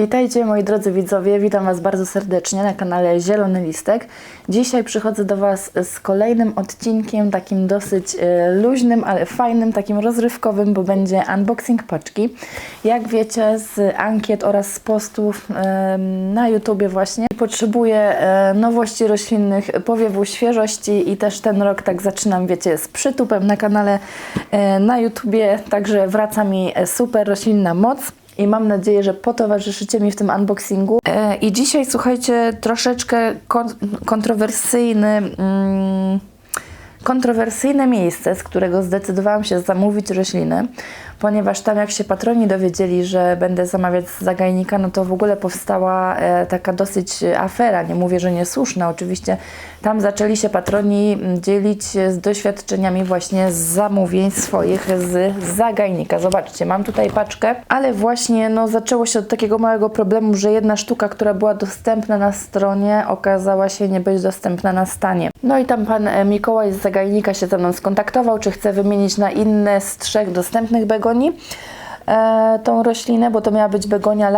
Witajcie moi drodzy widzowie, witam Was bardzo serdecznie na kanale Zielony Listek. Dzisiaj przychodzę do Was z kolejnym odcinkiem, takim dosyć e, luźnym, ale fajnym, takim rozrywkowym, bo będzie unboxing paczki. Jak wiecie z ankiet oraz z postów e, na YouTubie właśnie potrzebuję e, nowości roślinnych, powiewu świeżości i też ten rok tak zaczynam, wiecie, z przytupem na kanale na YouTubie, także wraca mi super roślinna moc i mam nadzieję, że potowarzyszycie mi w tym unboxingu. E, I dzisiaj, słuchajcie, troszeczkę kon- kontrowersyjny. Mm, kontrowersyjne miejsce, z którego zdecydowałam się zamówić rośliny, ponieważ tam jak się patroni dowiedzieli, że będę zamawiać z zagajnika, no to w ogóle powstała e, taka dosyć afera, nie mówię, że niesłuszna, oczywiście tam zaczęli się patroni mm, dzielić z doświadczeniami właśnie z zamówień swoich z zagajnika. Zobaczcie, mam tutaj paczkę, ale właśnie no, zaczęło się od takiego małego problemu, że jedna sztuka, która była dostępna na stronie, okazała się nie być dostępna na stanie. No i tam pan e, Mikołaj z zagajnika się ze mną skontaktował, czy chce wymienić na inne z trzech dostępnych begonii e, tą roślinę, bo to miała być begonia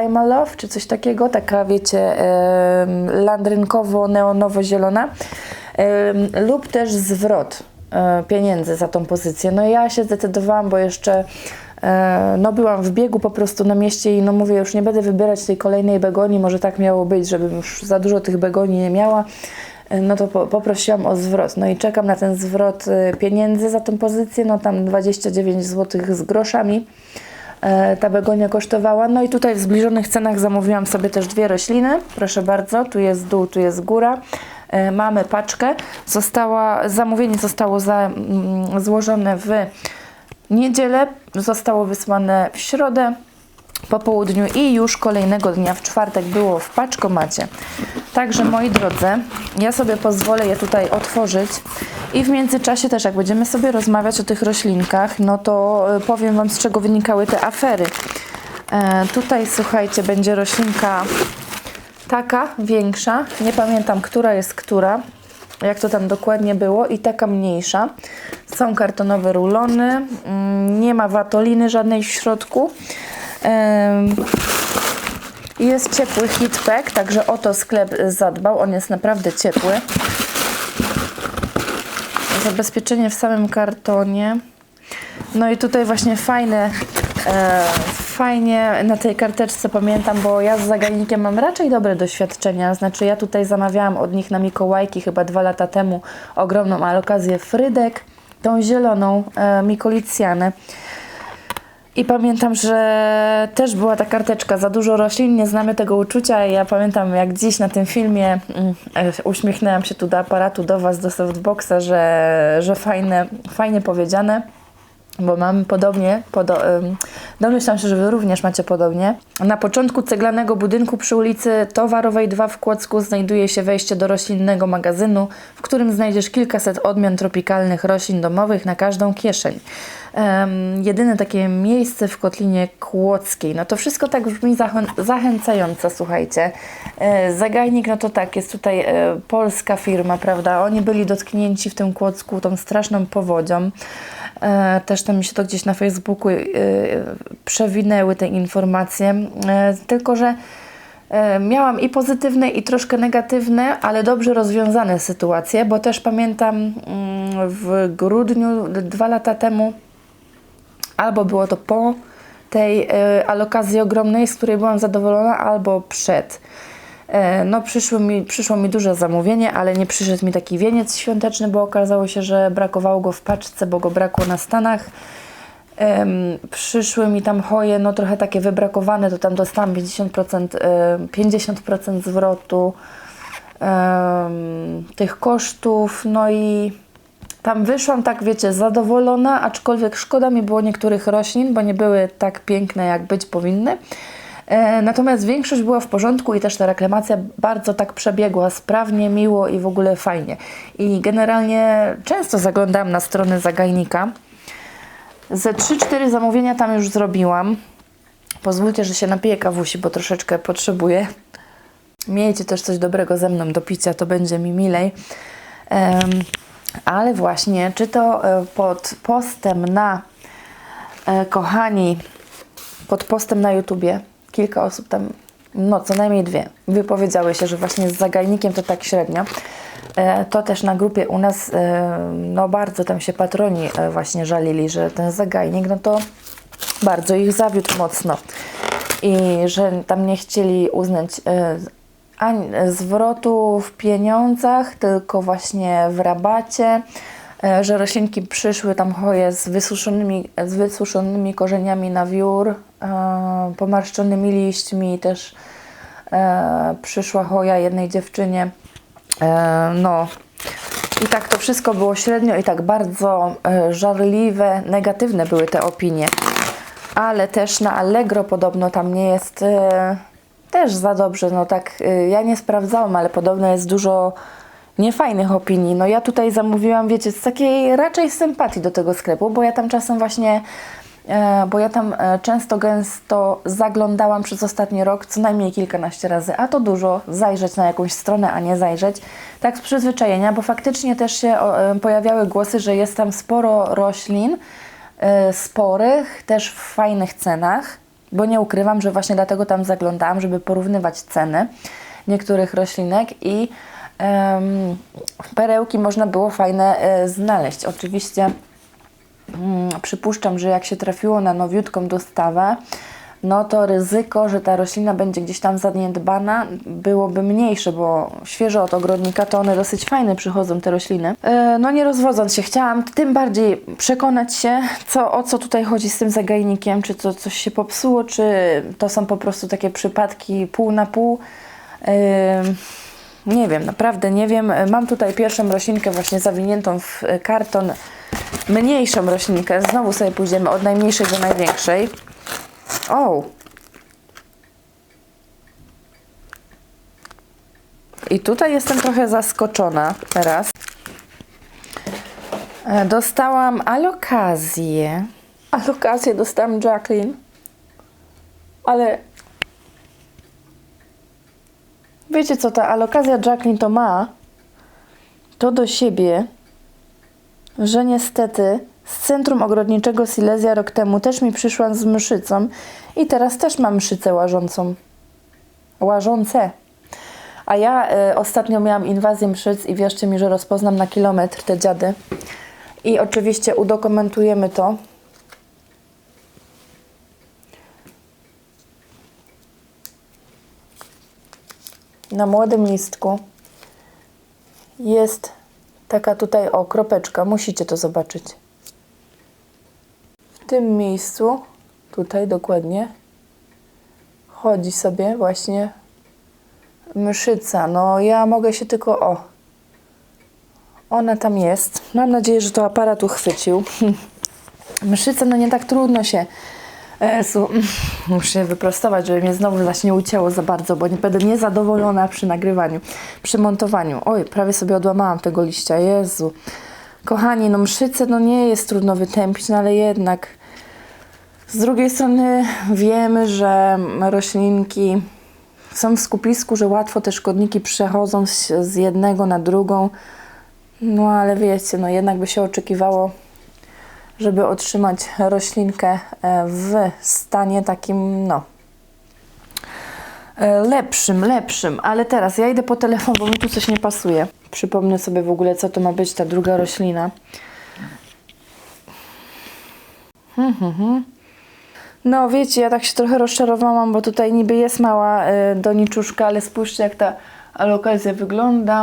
lima love, czy coś takiego, taka wiecie, landrynkowo-neonowo-zielona, lub też zwrot e, pieniędzy za tą pozycję. No ja się zdecydowałam, bo jeszcze e, no byłam w biegu po prostu na mieście i no mówię, już nie będę wybierać tej kolejnej begonii, może tak miało być, żebym już za dużo tych begonii nie miała no to po, poprosiłam o zwrot. No i czekam na ten zwrot y, pieniędzy za tą pozycję, no tam 29 zł z groszami e, ta begonia kosztowała. No i tutaj w zbliżonych cenach zamówiłam sobie też dwie rośliny. Proszę bardzo, tu jest dół, tu jest góra. E, mamy paczkę. Została, zamówienie zostało za, mm, złożone w niedzielę, zostało wysłane w środę po południu i już kolejnego dnia w czwartek było w paczkomacie. Także moi drodzy, ja sobie pozwolę je tutaj otworzyć i w międzyczasie też jak będziemy sobie rozmawiać o tych roślinkach, no to y, powiem Wam z czego wynikały te afery. E, tutaj słuchajcie, będzie roślinka taka większa, nie pamiętam która jest która, jak to tam dokładnie było i taka mniejsza. Są kartonowe rulony, mm, nie ma watoliny żadnej w środku. Jest ciepły hitpack, także o to sklep zadbał. On jest naprawdę ciepły. Zabezpieczenie w samym kartonie. No i tutaj właśnie fajne, e, fajnie na tej karteczce pamiętam, bo ja z zagajnikiem mam raczej dobre doświadczenia. Znaczy ja tutaj zamawiałam od nich na Mikołajki chyba dwa lata temu ogromną alokację frydek, tą zieloną e, Mikolicjanę. I pamiętam, że też była ta karteczka za dużo roślin, nie znamy tego uczucia. I ja pamiętam, jak dziś na tym filmie mm, e, uśmiechnęłam się tu do aparatu, do Was, do softboxa, że, że fajne, fajnie powiedziane. Bo mamy podobnie, podo, domyślam się, że Wy również macie podobnie. Na początku ceglanego budynku przy ulicy Towarowej 2 w Kłodzku znajduje się wejście do roślinnego magazynu, w którym znajdziesz kilkaset odmian tropikalnych roślin domowych na każdą kieszeń. Jedyne takie miejsce w Kotlinie Kłodzkiej. No to wszystko tak brzmi zachę- zachęcająco, słuchajcie. E, Zagajnik, no to tak, jest tutaj e, polska firma, prawda? Oni byli dotknięci w tym Kłodzku tą straszną powodzią. E, Też tam mi się to gdzieś na Facebooku przewinęły te informacje. Tylko, że miałam i pozytywne, i troszkę negatywne, ale dobrze rozwiązane sytuacje, bo też pamiętam mm, w grudniu dwa lata temu, albo było to po tej e, alokacji ogromnej, z której byłam zadowolona, albo przed. E, No, przyszło mi, przyszło mi duże zamówienie, ale nie przyszedł mi taki wieniec świąteczny, bo okazało się, że brakowało go w paczce, bo go brakło na Stanach. Przyszły mi tam hoje, no trochę takie wybrakowane, to tam dostałam 50%, e, 50% zwrotu em, tych kosztów, no i tam wyszłam tak, wiecie, zadowolona, aczkolwiek szkoda mi było niektórych roślin, bo nie były tak piękne, jak być powinny. E, Natomiast większość była w porządku i też ta reklamacja bardzo tak przebiegła, sprawnie, miło i w ogóle fajnie. I generalnie często zaglądam na stronę zagajnika. Ze 3-4 zamówienia tam już zrobiłam. Pozwólcie, że się napiję kawusi, bo troszeczkę potrzebuję. Miejcie też coś dobrego ze mną do picia, to będzie mi milej. Em, ale właśnie, czy to e, pod postem na, e, kochani, pod postem na YouTubie, kilka osób tam, no co najmniej dwie, wypowiedziały się, że właśnie z zagajnikiem to tak średnio. E, To też na grupie u nas, no bardzo tam się patroni właśnie żalili, że ten zagajnik, no to bardzo ich zawiódł mocno. I że tam nie chcieli uznać ani zwrotu w pieniądzach, tylko właśnie w rabacie, e, że roślinki przyszły tam choje z wysuszonymi, z wysuszonymi korzeniami na wiór, e, pomarszczonymi liśćmi, też e, przyszła choja jednej dziewczynie. E, no i tak to wszystko było średnio i tak bardzo e, żarliwe, negatywne były te opinie. Ale też na Allegro podobno tam nie jest e, też za dobrze. No tak, e, ja nie sprawdzałam, ale podobno jest dużo niefajnych opinii. No ja tutaj zamówiłam, wiecie, z takiej raczej sympatii do tego sklepu, bo ja tam czasem właśnie, e, bo ja tam e, często, gęsto zaglądałam przez ostatni rok co najmniej kilkanaście razy, a to dużo, zajrzeć na jakąś stronę, a nie zajrzeć. Tak z przyzwyczajenia, bo faktycznie też się e, pojawiały głosy, że jest tam sporo roślin, sporych, też w fajnych cenach, bo nie ukrywam, że właśnie dlatego tam zaglądałam, żeby porównywać ceny niektórych roślinek i em, perełki można było fajne e, znaleźć. Oczywiście mm, przypuszczam, że jak się trafiło na nowiutką dostawę, no to ryzyko, że ta roślina będzie gdzieś tam zaniedbana, byłoby mniejsze, bo świeżo od ogrodnika to one dosyć fajne przychodzą, te rośliny. E, no nie rozwodząc się, chciałam tym bardziej przekonać się, co, o co tutaj chodzi z tym zagajnikiem, czy to coś się popsuło, czy to są po prostu takie przypadki pół na pół. Nie wiem, naprawdę nie wiem. Mam tutaj pierwszą roślinkę właśnie zawiniętą w karton, mniejszą roślinkę. Znowu sobie pójdziemy od najmniejszej do największej. O! I tutaj jestem trochę zaskoczona teraz. E, Dostałam alokazję. Alokazję dostałam Jacqueline. Ale Wiecie co, ta alokazja Jacqueline to ma to do siebie, że niestety z Centrum Ogrodniczego Silesia rok temu też mi przyszła z mszycą i teraz też mam mszycę łażącą. Łażące. A ja y, ostatnio miałam inwazję mszyc i wierzcie mi, że rozpoznam na kilometr te dziady. I oczywiście udokumentujemy to. na młodym listku jest taka tutaj o kropeczka. Musicie to zobaczyć. Tym miejscu, tutaj dokładnie, chodzi sobie właśnie mszyca. No ja mogę się tylko o. Ona tam jest. Mam nadzieję, że to aparat uchwycił. Mszyca, no nie tak trudno się Jezu, muszę się wyprostować, żeby mnie znowu zaś nie ucięło za bardzo, bo nie będę niezadowolona przy nagrywaniu, przy montowaniu. Oj, prawie sobie odłamałam tego liścia, Jezu. Kochani, no mszyce no nie jest trudno wytępić, no ale jednak z drugiej strony wiemy, że roślinki są w skupisku, że łatwo te szkodniki przechodzą z, jednego na drugą. No ale wiecie, no jednak by się oczekiwało żeby otrzymać roślinkę e, w stanie takim, no, e, lepszym, lepszym. Ale teraz ja idę po telefon, bo mi tu coś nie pasuje. Przypomnę sobie w ogóle, co to ma być ta druga roślina. Hmm, hmm, hmm. No wiecie, ja tak się trochę rozczarowałam, bo tutaj niby jest mała y, doniczuszka, ale spójrzcie jak ta alokazja wygląda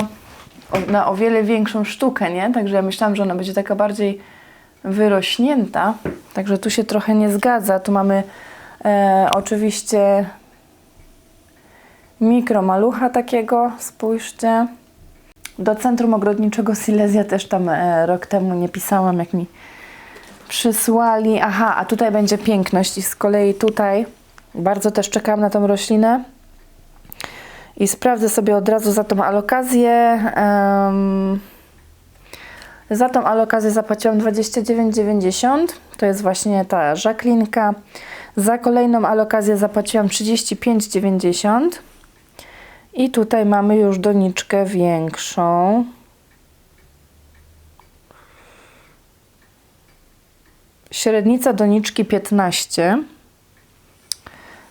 o, na o wiele większą sztukę, nie? Także ja myślałam, że ona będzie taka bardziej wyrośnięta, także tu się trochę nie zgadza. Tu mamy e, oczywiście mikromalucha takiego, spójrzcie. Do Centrum Ogrodniczego Silesia też tam e, rok temu nie pisałam, jak mi przysłali. Aha, a tutaj będzie piękność i z kolei tutaj bardzo też czekałam na tą roślinę i sprawdzę sobie od razu za tą alokazję. em, za tą alokazję zapłaciłam 29,90. To jest właśnie ta żaklinka. Za kolejną alokazję zapłaciłam 35,90. I tutaj mamy już doniczkę większą. Średnica doniczki 15.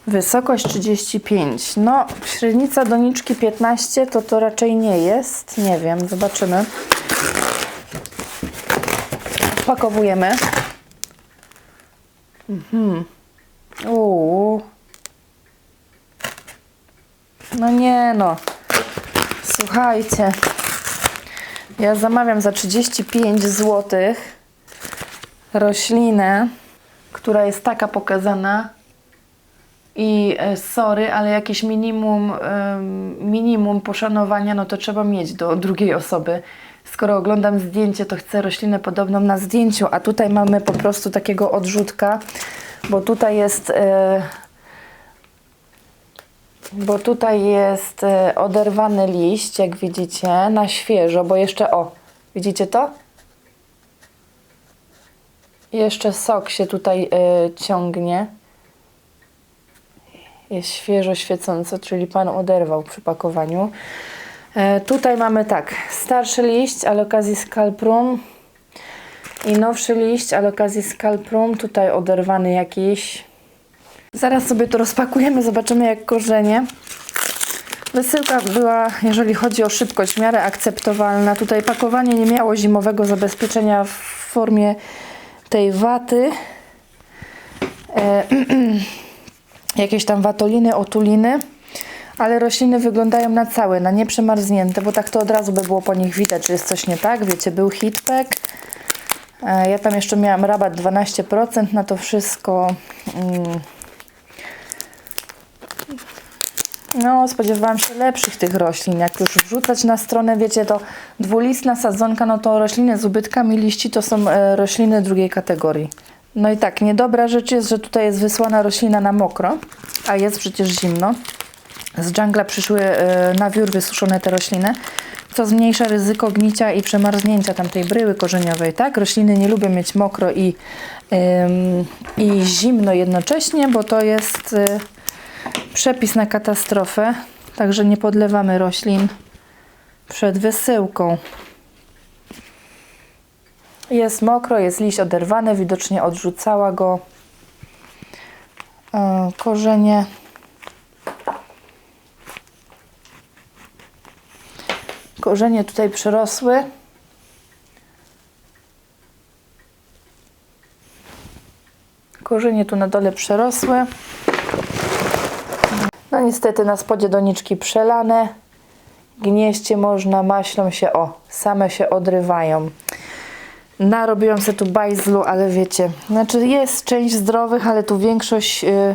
Wysokość 35. No, średnica doniczki 15 to to raczej nie jest. Nie wiem, zobaczymy. Pakowujemy. Mhm. Uuu. No nie no. Słuchajcie. Ja zamawiam za 35 zł roślinę, która jest taka pokazana. I e, sorry, ale jakieś minimum, minimum poszanowania, no to trzeba mieć do drugiej osoby. Skoro oglądam zdjęcie, to chcę roślinę podobną na zdjęciu, a tutaj mamy po prostu takiego odrzutka, bo tutaj jest, e, bo tutaj jest e, oderwany liść, jak widzicie, na świeżo, bo jeszcze o, widzicie to? Jeszcze sok się tutaj e, ciągnie jest świeżo świecąco, czyli Pan oderwał przy pakowaniu. E, tutaj mamy tak, starszy liść, ale okazji Scalprum i nowszy liść, ale okazji Scalprum, tutaj oderwany jakiś. Zaraz sobie to rozpakujemy, zobaczymy jak korzenie. Wysyłka była, jeżeli chodzi o szybkość, w miarę akceptowalna. Tutaj pakowanie nie miało zimowego zabezpieczenia w formie tej waty. E, jakieś tam watoliny, otuliny, ale rośliny wyglądają na całe, na nieprzemarznięte, bo tak to od razu by było po nich widać, że jest coś nie tak. Wiecie, był hitpack. E, Ja tam jeszcze miałam rabat 12% na to wszystko. Mm. No, spodziewałam się lepszych tych roślin. Jak już wrzucać na stronę, wiecie, to dwulistna sadzonka, no to rośliny z ubytkami liści to są e, rośliny drugiej kategorii. No i tak, niedobra rzecz jest, że tutaj jest wysłana roślina na mokro, a jest przecież zimno. Z dżungla przyszły e, na wiór wysuszone te rośliny, co zmniejsza ryzyko gnicia i przemarznięcia tamtej bryły korzeniowej, tak? Rośliny nie lubią mieć mokro i, i zimno jednocześnie, bo to jest y, przepis na katastrofę, także nie podlewamy roślin przed wysyłką. Jest mokro, jest liść oderwany, widocznie odrzucała go e, korzenie. Korzenie tutaj przerosły. Korzenie tu na dole przerosły. No niestety na spodzie doniczki przelane. Gnieźcie można, maślą się, o, same się odrywają. Narobiłam sobie tu bajzlu, ale wiecie, znaczy jest część zdrowych, ale tu większość, yy,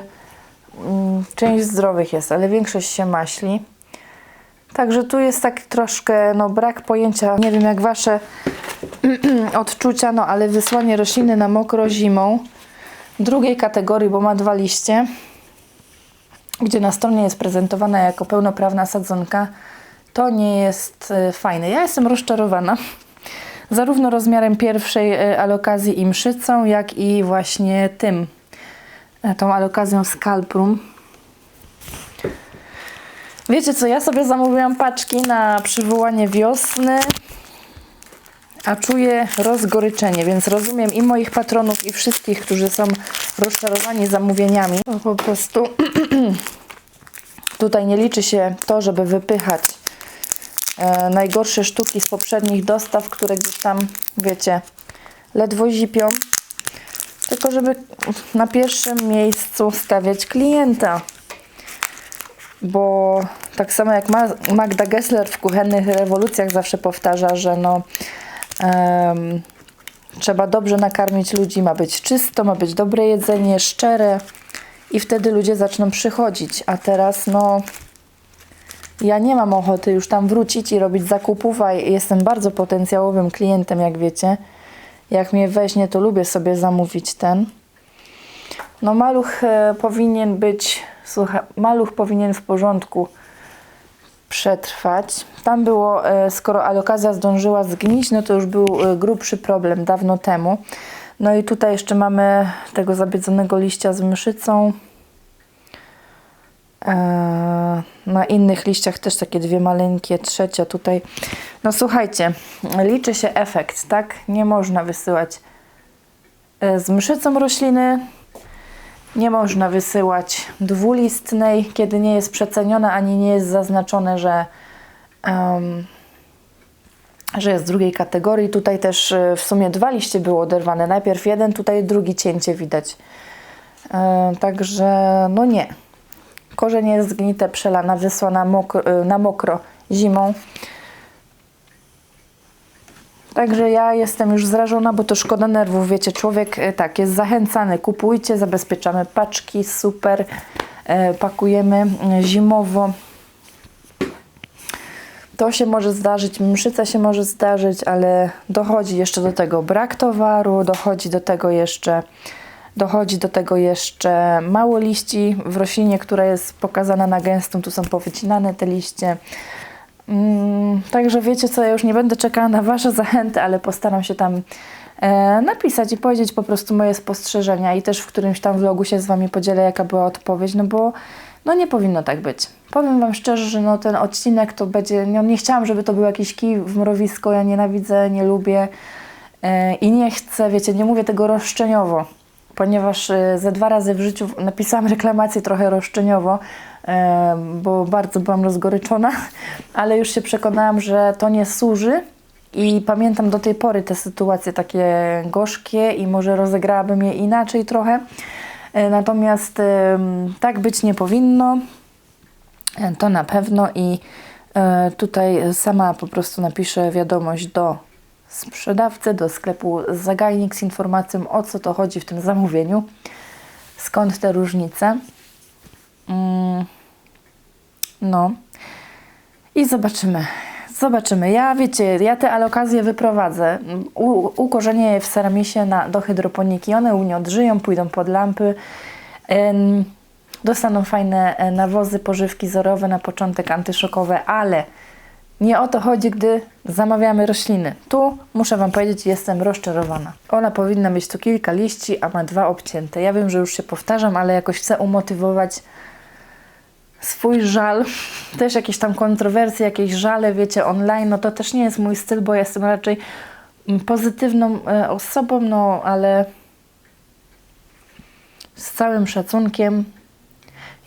mm, część zdrowych jest, ale większość się maśli. Także tu jest tak troszkę, no brak pojęcia, nie wiem jak wasze odczucia, no ale wysłanie rośliny na mokro zimą drugiej kategorii, bo ma dwa liście, gdzie na stronie jest prezentowana jako pełnoprawna sadzonka, to nie jest y, fajne. Ja jestem rozczarowana zarówno rozmiarem pierwszej e, alokazji i mszycą, jak i właśnie tym, e, tą alokazją Scalprum. Wiecie co, ja sobie zamówiłam paczki na przywołanie wiosny, a czuję rozgoryczenie, więc rozumiem i moich patronów, i wszystkich, którzy są rozczarowani zamówieniami. Po prostu tutaj nie liczy się to, żeby wypychać e, najgorsze sztuki z poprzednich dostaw, które gdzieś tam, wiecie, ledwo zipią. Tylko żeby na pierwszym miejscu stawiać klienta. Bo tak samo jak Ma- Magda Gessler w kuchennych rewolucjach zawsze powtarza, że no em, trzeba dobrze nakarmić ludzi, ma być czysto, ma być dobre jedzenie, szczere i wtedy ludzie zaczną przychodzić. A teraz no ja nie mam ochoty już tam wrócić i robić zakupów, a jestem bardzo potencjałowym klientem, jak wiecie. Jak mnie weźmie, to lubię sobie zamówić ten. No maluch e, powinien być, słuchaj, maluch powinien w porządku przetrwać. Tam było, e, skoro alokazja zdążyła zgnić, no to już był e, grubszy problem dawno temu. No i tutaj jeszcze mamy tego zabiedzonego liścia z mszycą. Eee, Na innych liściach też takie dwie maleńkie, trzecia tutaj. No słuchajcie, liczy się efekt, tak? Nie można wysyłać e, z mszycą rośliny Nie można wysyłać dwulistnej, kiedy nie jest przeceniona ani nie jest zaznaczone, że, em, że jest drugiej kategorii. Tutaj też e, w sumie dwa liście były oderwane. Najpierw jeden, tutaj drugi cięcie widać. E, także no nie. Korzeń jest zgnite, przelana, wysłana mokro, e, na mokro zimą. Także ja jestem już zrażona, bo to szkoda nerwów. Wiecie, człowiek tak jest zachęcany. Kupujcie, zabezpieczamy paczki, super. Pakujemy zimowo. To się może zdarzyć, mszyca się może zdarzyć, ale dochodzi jeszcze do tego brak towaru, dochodzi do tego jeszcze dochodzi do tego jeszcze mało liści w roślinie, która jest pokazana na gęstą, tu są powycinane te liście. Mm, także wiecie co, ja już nie będę czekała na Wasze zachęty, ale postaram się tam e, napisać i powiedzieć po prostu moje spostrzeżenia i też w którymś tam vlogu się z Wami podzielę, jaka była odpowiedź, no bo no nie powinno tak być. Powiem Wam szczerze, że no ten odcinek to będzie, no nie chciałam, żeby to był jakiś kij w mrowisko, ja nienawidzę, nie lubię e, i nie chcę, wiecie, nie mówię tego roszczeniowo, ponieważ e, ze dwa razy w życiu napisałam reklamację trochę roszczeniowo, e, bo bardzo byłam rozgoryczona, ale już się przekonałam, że to nie służy i pamiętam do tej pory te sytuacje takie gorzkie i może rozegrałabym je inaczej trochę. E, Natomiast tak być nie powinno, E, to na pewno i e, tutaj sama po prostu napiszę wiadomość do sprzedawcy, do sklepu Zagajnik z informacją o co to chodzi w tym zamówieniu, skąd te różnice. Mm, no i zobaczymy. Zobaczymy. Ja wiecie, ja te alokacje wyprowadzę. U, ukorzenię je w ceramisie na, do hydroponiki. One u mnie odżyją, pójdą pod lampy. Ym, dostaną fajne e, nawozy, pożywki zorowe na początek, antyszokowe, ale nie o to chodzi, gdy zamawiamy rośliny. Tu muszę Wam powiedzieć, jestem rozczarowana. Ona powinna mieć tu kilka liści, a ma dwa obcięte. Ja wiem, że już się powtarzam, ale jakoś chcę umotywować swój żal, też jakieś tam kontrowersje, jakieś żale, wiecie, online, no to też nie jest mój styl, bo ja jestem raczej mm, pozytywną e, osobą, no ale z całym szacunkiem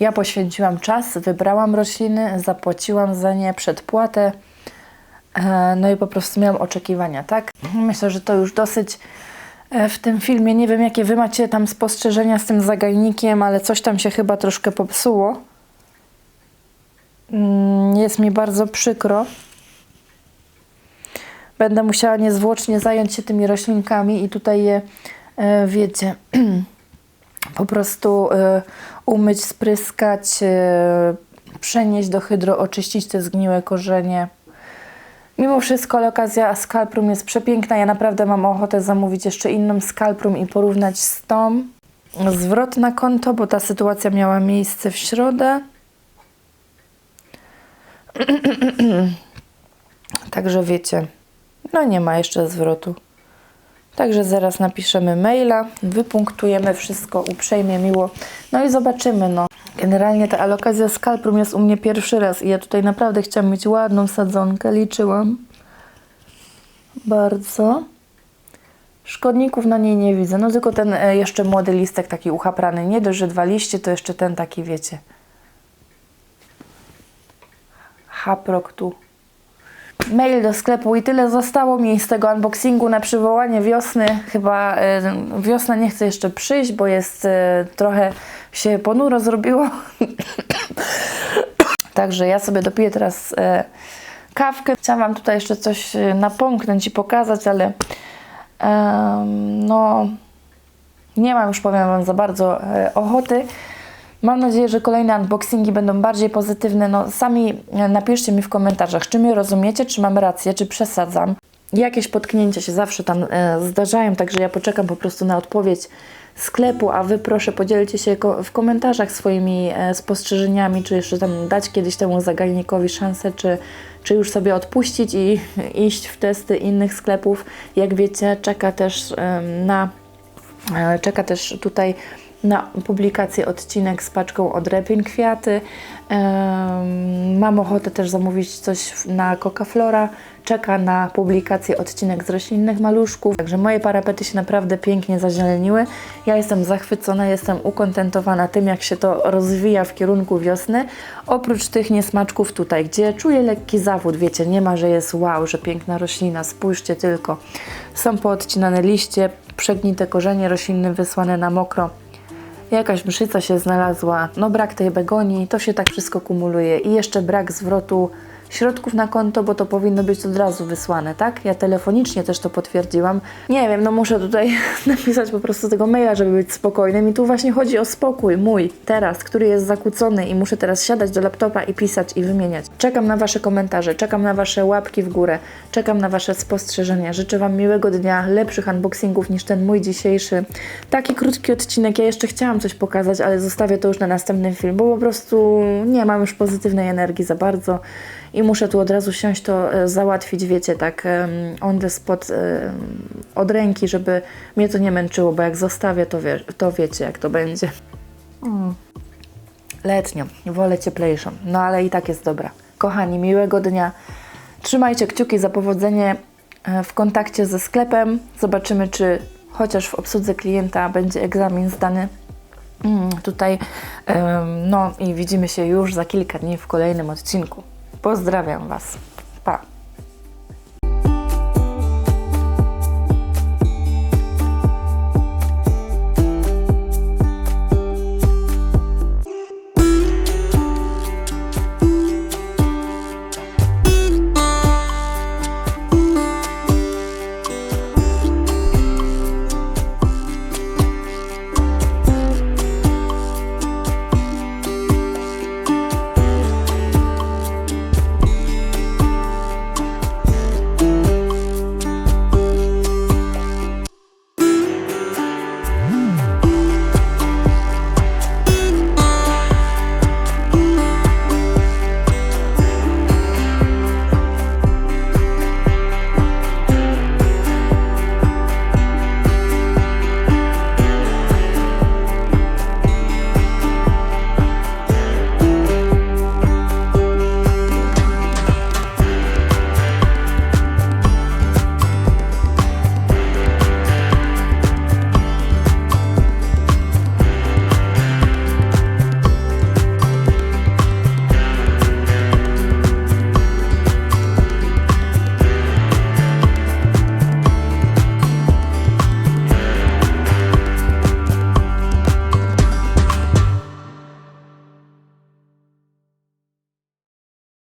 ja poświęciłam czas, wybrałam rośliny, zapłaciłam za nie przedpłatę, e, no i po prostu miałam oczekiwania, tak? Myślę, że to już dosyć e, w tym filmie. Nie wiem, jakie Wy macie tam spostrzeżenia z tym zagajnikiem, ale coś tam się chyba troszkę popsuło. Mm, Jest mi bardzo przykro. Będę musiała niezwłocznie zająć się tymi roślinkami i tutaj je, e, wiecie, po prostu e, umyć, spryskać, e, przenieść do hydro, oczyścić te zgniłe korzenie. Mimo wszystko lokazja Scalprum jest przepiękna. Ja naprawdę mam ochotę zamówić jeszcze inną Scalprum i porównać z tą. Zwrot na konto, bo ta sytuacja miała miejsce w środę. Także wiecie, no nie ma jeszcze zwrotu. Także zaraz napiszemy maila, wypunktujemy wszystko uprzejmie, miło. No i zobaczymy, no. Generalnie ta alokazja Scalprum jest u mnie pierwszy raz i ja tutaj naprawdę chciałam mieć ładną sadzonkę, liczyłam. Bardzo. Szkodników na niej nie widzę, no tylko ten e, jeszcze młody listek taki uchaprany. Nie dość, że dwa liście, to jeszcze ten taki, wiecie. Haprok tu mail do sklepu i tyle zostało mi z tego unboxingu na przywołanie wiosny. Chyba y, wiosna nie chce jeszcze przyjść, bo jest y, trochę się ponuro zrobiło. Także ja sobie dopiję teraz y, kawkę. Chciałam Wam tutaj jeszcze coś y, napomknąć i pokazać, ale em, no nie mam już powiem Wam za bardzo e, ochoty. Mam nadzieję, że kolejne unboxingi będą bardziej pozytywne. No, sami e, napiszcie mi w komentarzach, czy mnie rozumiecie, czy mam rację, czy przesadzam. Jakieś potknięcia się zawsze tam e, zdarzają, także ja poczekam po prostu na odpowiedź sklepu, a Wy proszę podzielcie się w komentarzach swoimi e, spostrzeżeniami, czy jeszcze tam dać kiedyś temu zagajnikowi szansę, czy, czy już sobie odpuścić i iść w testy innych sklepów. Jak wiecie, czeka też na Czeka też tutaj na publikację odcinek z paczką od Repin Kwiaty. Mam ochotę też zamówić coś na Coca Flora, czeka na publikację odcinek z roślinnych maluszków. Także moje parapety się naprawdę pięknie zazieleniły. Ja jestem zachwycona, jestem ukontentowana tym, jak się to rozwija w kierunku wiosny. Oprócz tych niesmaczków tutaj, gdzie czuję lekki zawód, wiecie, nie ma, że jest wow, że piękna roślina, spójrzcie tylko. Są poodcinane liście, przegnite korzenie rośliny wysłane na mokro. Jakaś mszyca się znalazła, no brak tej begonii, to się tak wszystko kumuluje. I jeszcze brak zwrotu środków na konto, bo to powinno być od razu wysłane, tak? Ja telefonicznie też to potwierdziłam. Nie wiem, no muszę tutaj napisać po prostu tego maila, żeby być spokojnym i tu właśnie chodzi o spokój mój, teraz, który jest zakłócony i muszę teraz siadać do laptopa i pisać i wymieniać. Czekam na Wasze komentarze, czekam na Wasze łapki w górę, czekam na Wasze spostrzeżenia. Życzę Wam miłego dnia, lepszych unboxingów niż ten mój dzisiejszy. Taki krótki odcinek, ja jeszcze chciałam coś pokazać, ale zostawię to już na następny film, bo po prostu nie mam już pozytywnej energii za bardzo i muszę tu od razu siąść to e, załatwić, wiecie, tak on the spot em, od ręki, żeby mnie to nie męczyło, bo jak zostawię, to, wie, to wiecie, jak to będzie. Mm. Letnio, wolę cieplejszą, no ale i tak jest dobra. Kochani, miłego dnia. Trzymajcie kciuki za powodzenie e, w kontakcie ze sklepem. Zobaczymy, czy chociaż w obsłudze klienta będzie egzamin zdany. Mm, tutaj, no i widzimy się już za kilka dni w kolejnym odcinku. Pozdrawiam Was.